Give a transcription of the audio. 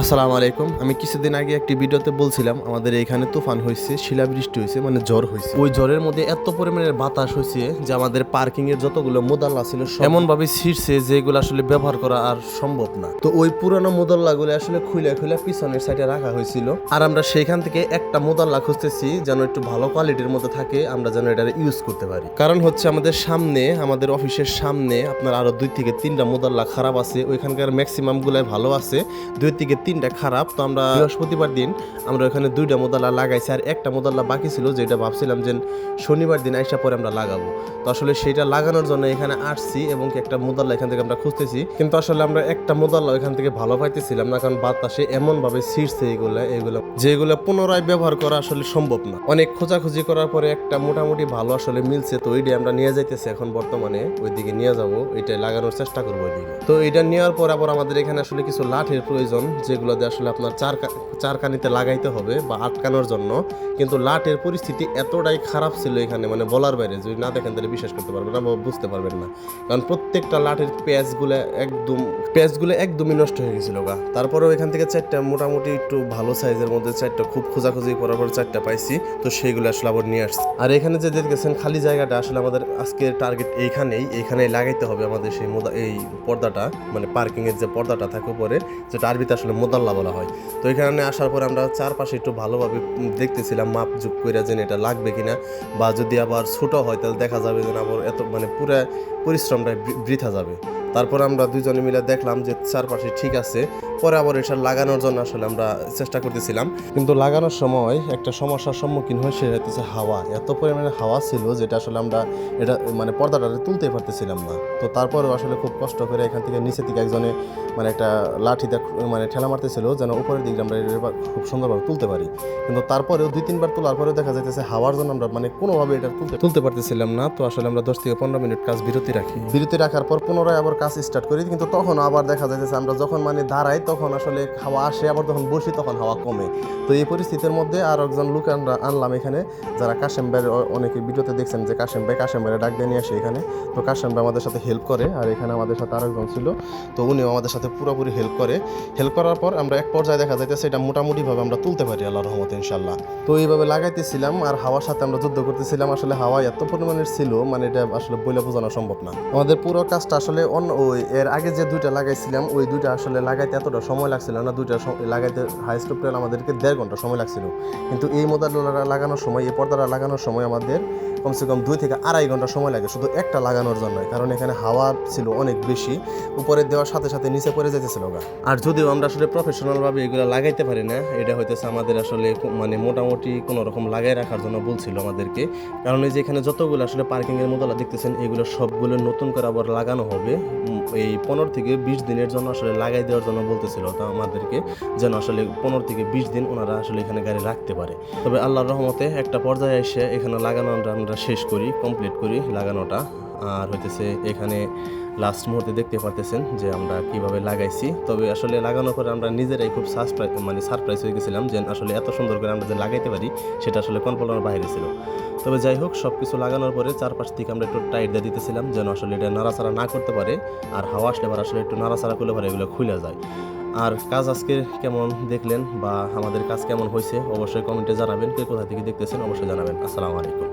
আসসালামু আলাইকুম। আমি কিছুদিন আগে একটি ভিডিওতে বলছিলাম, আমাদের এখানে তুফান হয়েছে শিলাবৃষ্টি হয়েছে মানে জ্বর হয়েছে ওই জ্বরের মধ্যে এত পরিমাণের বাতাস হয়েছে যে আমাদের পার্কিং এর যতগুলো মোদাল্লা ছিল এমন ভাবে ছিঁড়ছে যেগুলো আসলে ব্যবহার করা আর সম্ভব না। তো ওই পুরানো মোদাল্লা গুলো আসলে খুলে খুলে পিছনের সাইডে রাখা হয়েছিল আর আমরা সেখান থেকে একটা মোদাল্লা খুঁজতেছি যেন একটু ভালো কোয়ালিটির মধ্যে থাকে, আমরা যেন এটা ইউজ করতে পারি। কারণ হচ্ছে আমাদের সামনে, আমাদের অফিসের সামনে আপনার আরও দুই থেকে তিনটা মোদাল্লা খারাপ আছে, ওইখানকার ম্যাক্সিমাম গুলাই ভালো আছে, দুই থেকে তিনটা খারাপ, তো আমরা বৃহস্পতিবার দিন আমরা ওখানে দুইটা মোদাল্লা লাগাইছি আর একটা মোদাল্লা বাকি ছিল, যেটা ভাবছিলাম যে শনিবার দিন আইসা পরে আমরা লাগাবো। তো আসলে সেটা লাগানোর জন্য এখানে আসছি এবং একটা মোদাল্লা এখান থেকে আমরা খুঁজতেছি। কিন্তু আসলে আমরা একটা মোদাল্লা এখান থেকে ভালো পাইতেছিলাম না, কারণ বাতাসে এমন ভাবে ছিঁড়ছে এগুলা, এগুলো, যেগুলো পুনরায় ব্যবহার করা আসলে সম্ভব না। অনেক খোঁজাখুঁজি করার পরে একটা মোটামুটি ভালো আসলে মিলছে, তো ওইটা আমরা নিয়ে যাইতেছি এখন বর্তমানে, ওইদিকে নিয়ে যাব ওইটা লাগানোর চেষ্টা করব ওইদিকে। তো এটা নেওয়ার পর আবার আমাদের এখানে আসলে কিছু লাঠের প্রয়োজন যেগুলো দিয়ে আসলে আপনার চার চারকানিতে লাগাইতে হবে বা আটকানোর জন্য। কিন্তু লাঠের পরিস্থিতি এতটাই খারাপ ছিল এখানে মানে বলার বাইরে, যদি না দেখেন তাহলে বিশ্বাস করতে পারবেন না বা বুঝতে পারবেন না। কারণ প্রত্যেকটা লাঠের পেঁয়াজগুলো একদম পেঁয়াজগুলো একদমই নষ্ট হয়ে গেছিল গা। তারপরেও এখান থেকে চারটা, মোটামুটি একটু ভালো সাইজের মধ্যে চারটা, খুব খোঁজাখুঁজি করার পর চারটা পাইছি। তো সেইগুলো আসলে আবার নিয়ে আসছি। আর এখানে যে দেখেছেন খালি জায়গাটা আসলে আমাদের আজকের টার্গেট এইখানেই এইখানেই লাগাইতে হবে আমাদের সেই মোদা, এই পর্দাটা মানে পার্কিং এর যে পর্দাটা থাকে উপরে, যেটা আরবিতে আসলে মোদাল্লা বলা হয়। তো এখানে আসার পরে আমরা চারপাশে একটু ভালোভাবে দেখতেছিলাম, মাপ যুগ করে যেন এটা লাগবে কিনা বা যদি আবার ছোটো হয় তাহলে দেখা যাবে যে আবার এত মানে পুরো পরিশ্রমটা বৃথা যাবে। তারপর আমরা দুজনে মিলে দেখলাম যে চারপাশে ঠিক আছে পরে আবার এটা লাগানোর জন্য আসলে আমরা চেষ্টা করতেছিলাম। কিন্তু লাগানোর সময় একটা সমস্যার সম্মুখীন হয়ে সেটা হচ্ছে হাওয়া। এত পরিমাণে হাওয়া ছিল যেটা আসলে আমরা এটা মানে পর্দাটা তুলতে পারতেছিলাম না। তো তারপরেও আসলে খুব কষ্ট করে এখান থেকে নিচে থেকে একজনে মানে একটা লাঠিতে মানে ঠেলা মারতেছিল যেন উপরের দিকে আমরা খুব সুন্দরভাবে তুলতে পারি। কিন্তু তারপরেও দুই, তিনবার তোলার পরেও দেখা যাইতেছে হাওয়ার জন্য আমরা মানে কোনোভাবে এটা তুলতে তুলতে পারতেছিলাম না। তো আসলে আমরা দশ থেকে পনেরো মিনিট কাজ বিরতি রাখি। বিরতি রাখার পর পুনরায় আবার কাজ স্টার্ট করি। কিন্তু তখন আবার দেখা যাইতেছে আমরা যখন মানে দাঁড়াই তখন আসলে হাওয়া আসে, আবার যখন বসি তখন হাওয়া কমে। তো এই পরিস্থিতির মধ্যে আর একজন লোক আমরা আনলাম এখানে, যারা কাশেম ভাইয়ের অনেকে ভিডিওতে দেখছেন যে কাশেম ভাই কাশেম ভাইয়ের ডাক দিয়ে নিয়ে আসে এখানে। তো কাশেম ভাই আমাদের সাথে হেল্প করে, আর এখানে আমাদের সাথে আরেকজন ছিল। তো উনিও আমাদের সাথে পুরোপুরি হেল্প করে। হেল্প করার পর আমরা এক পর্যায়ে দেখা যাইতেছে এটা মোটামুটিভাবে আমরা তুলতে পারি আল্লাহ রহমত ইনশাল্লাহ তো এইভাবে লাগাইতেছিলাম, আর হাওয়ার সাথে আমরা যুদ্ধ করতেছিলাম। আসলে হাওয়া এত পরিমাণের ছিল মানে এটা আসলে বইলে বোঝানো সম্ভব না। আমাদের পুরো কাজটা আসলে অন্য ওই এর আগে যে দুইটা লাগাইছিলাম, ওই দুইটা আসলে লাগাইতে এতটা সময় লাগছিল। না দুইটা লাগাইতে হাইস্ট টোটাল আমাদেরকে দেড় ঘণ্টা সময় লাগছিল। কিন্তু এই মোদারটা লাগানোর সময়, এই পর্দাটা লাগানোর সময় আমাদের কমসে কম দুই থেকে আড়াই ঘণ্টা সময় লাগে শুধু একটা লাগানোর জন্য কারণ এখানে হাওয়া ছিল অনেক বেশি উপরে দেওয়ার সাথে সাথে নিচে পড়ে যেতেছিল গা। আর যদিও আমরা আসলে প্রফেশনালভাবে এগুলো লাগাইতে পারি না, এটা হইতেছে আমাদের আসলে মানে মোটামুটি কোনো রকম লাগাই রাখার জন্য বলছিল আমাদেরকে। কারণ এই যে এখানে যতগুলো আসলে পার্কিংয়ের এর মতো দেখতেছেন, এগুলো সবগুলো নতুন করে আবার লাগানো হবে। এই পনেরো থেকে বিশ দিনের জন্য আসলে লাগাই দেওয়ার জন্য বলতেছিল, তো আমাদেরকে যেন আসলে পনেরো থেকে বিশ দিন ওনারা আসলে এখানে গাড়ি রাখতে পারে। তবে আল্লাহর রহমতে একটা পর্যায়ে এসে এখানে লাগানোটা আমরা শেষ করি কমপ্লিট করি লাগানোটা। আর হইতেছে এখানে লাস্ট মুহূর্তে দেখতে পারতেছেন যে আমরা কীভাবে লাগাইছি। তবে আসলে লাগানোর পরে আমরা নিজেরাই খুব সারপ্রাইজ মানে সারপ্রাইজ হয়ে গেছিলাম যে আসলে এত সুন্দর করে আমরা যে লাগাইতে পারি, সেটা আসলে কল্পনার বাইরে ছিল। তবে যাই হোক সব কিছু লাগানোর পরে চারপাশ থেকে আমরা একটু টাইট দিয়ে দিতেছিলাম যেন আসলে এটা নাড়াচাড়া না করতে পারে, আর হাওয়া আসলে আসলে একটু নাড়াচাড়া করলে পারে এগুলো খুলে যায়। আর কাজ আজকে কেমন দেখলেন বা আমাদের কাজ কেমন হয়েছে, অবশ্যই কমেন্টে জানাবেন। কে কোথা থেকে দেখতেছেন, অবশ্যই জানাবেন। আসসালামু আলাইকুম।